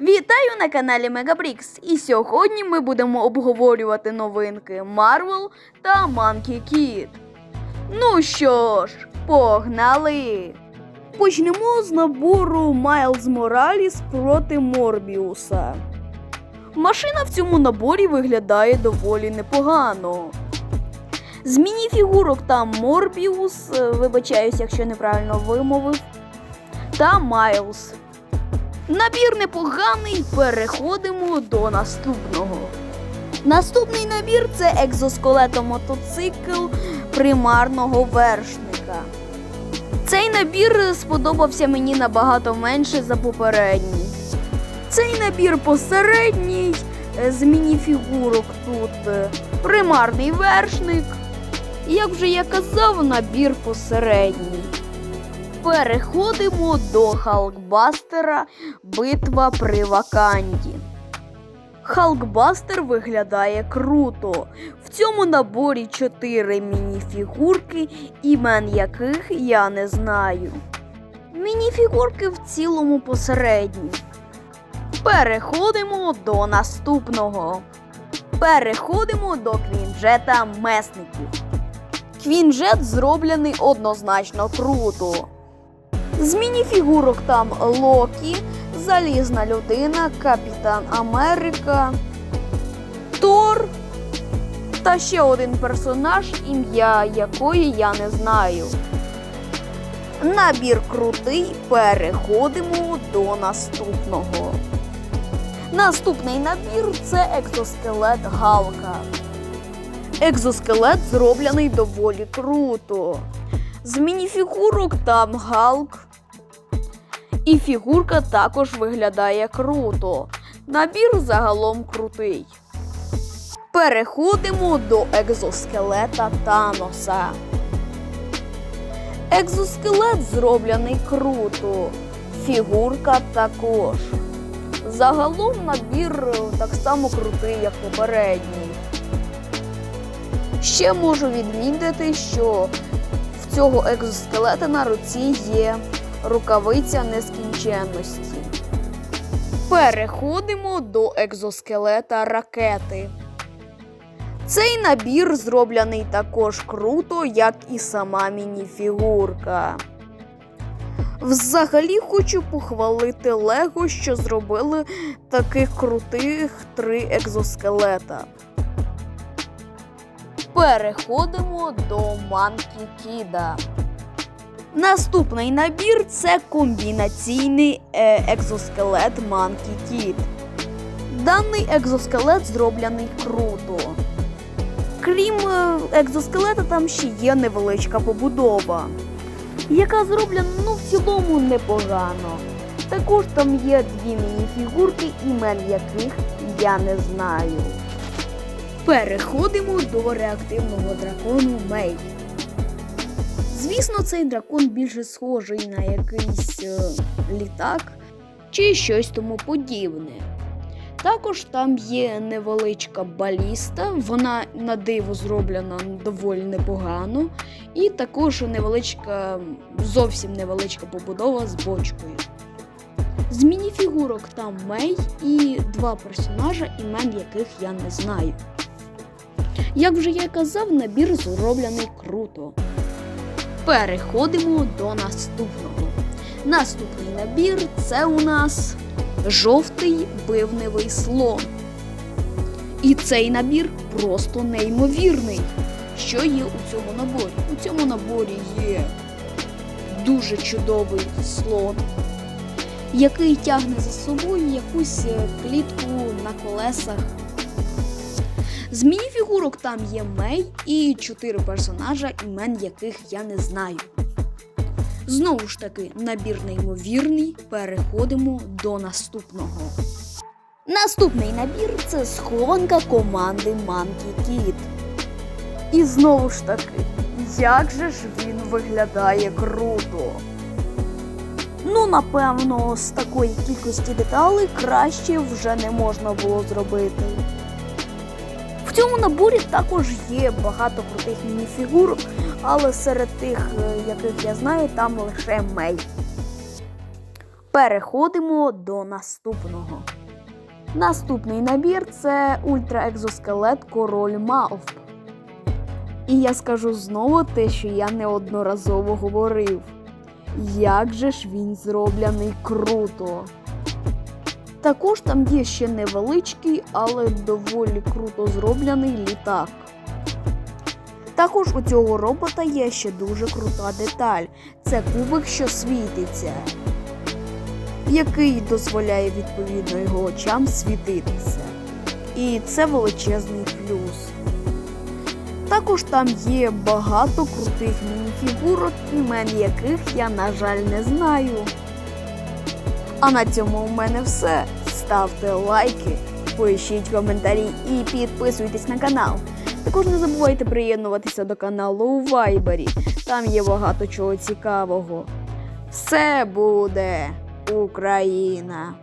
Вітаю на каналі Мегаbrix. І сьогодні ми будемо обговорювати новинки Marvel та Monkey Kid. Ну що ж, погнали! Почнемо з набору Майлз Мораліс проти Морбіуса. Машина в цьому наборі виглядає доволі непогано. З мініфігурок там Морбіус, е, вибачаюсь, якщо неправильно вимовив, та Майлз. Набір непоганий, переходимо до наступного. Наступний набір це екзоскелетомотоцикл примарного вершника. Цей набір сподобався мені набагато менше за попередній. Цей набір посередній, е, з мініфігурок тут е, примарний вершник. Як вже я казав, набір посередній. Переходимо до Халкбастера Битва при Ваканді. Халкбастер виглядає круто. В цьому наборі 4 мініфігурки, імен яких я не знаю. Мініфігурки в цілому посередні. Переходимо до наступного. Переходимо до квінджета месників. Квінджет зроблений однозначно круто. З мініфігурок там Локі, Залізна людина, Капітан Америка, Тор та ще один персонаж, ім'я якої я не знаю. Набір крутий, переходимо до наступного. Наступний набір це екзоскелет Галка. Екзоскелет зроблений доволі круто. З мініфігурок там Галк. І фігурка також виглядає круто. Набір загалом крутий. Переходимо до екзоскелета Таноса. Екзоскелет зроблений круто. Фігурка також. Загалом набір е, так само крутий, як попередній. Ще можу відмітити, що в цього екзоскелета на руці є рукавиця нескінченності. Переходимо до екзоскелета ракети. Цей набір зроблений також круто, як і сама мініфігурка. Взагалі хочу похвалити Лего, що зробили таких крутих три екзоскелета. Переходимо до Манкі Кіда. Наступний набір це комбінаційний е, екзоскелет Манкі Кід. Даний екзоскелет зроблений круто. Крім е, екзоскелета, там ще є невеличка побудова, яка зроблена ну, в цілому непогано. Також там є дві мініфігурки, імен яких я не знаю. Переходимо до реактивного дракону Мей. Звісно, цей дракон більше схожий на якийсь е, літак чи щось тому подібне. Також там є невеличка баліста, вона на диво зроблена доволі непогано. І також невеличка, зовсім невеличка побудова з бочкою. З мініфігурок там Мей і два персонажа, імен яких я не знаю. Як вже я казав, набір зроблений круто. Переходимо до наступного. Наступний набір це у нас жовтий бивневий слон. І цей набір просто неймовірний. Що є у цьому наборі? У цьому наборі є дуже чудовий слон, який тягне за собою якусь е, клітку на колесах. З мініфігурок там є Мей і чотири персонажа, імен яких я не знаю. Знову ж таки, набір неймовірний. Переходимо до наступного. Наступний набір це схованка команди Monkey Kid. І знову ж таки, як же ж він виглядає круто. Ну, напевно, з такої кількості деталей краще вже не можна було зробити. В цьому наборі також є багато крутих мініфігурок, але серед тих, е, яких я знаю, там лише Мей. Переходимо до наступного. Наступний набір це ультраекзоскелет Король Мавп. І я скажу знову те, що я неодноразово говорив. Як же ж він зроблений круто. Також там є ще невеличкий, але доволі круто зроблений літак. Також у цього робота є ще дуже крута деталь. Це кубик, що світиться, який дозволяє відповідно його очам світитися. І це величезний плюс. Також там є багато крутих мініфігурок, імен яких я, на жаль, не знаю. А на цьому у мене все. Ставте лайки, пишіть коментарі і підписуйтесь на канал. Також не забувайте приєднуватися до каналу у Вайбері. Там є багато чого цікавого. Все буде Україна!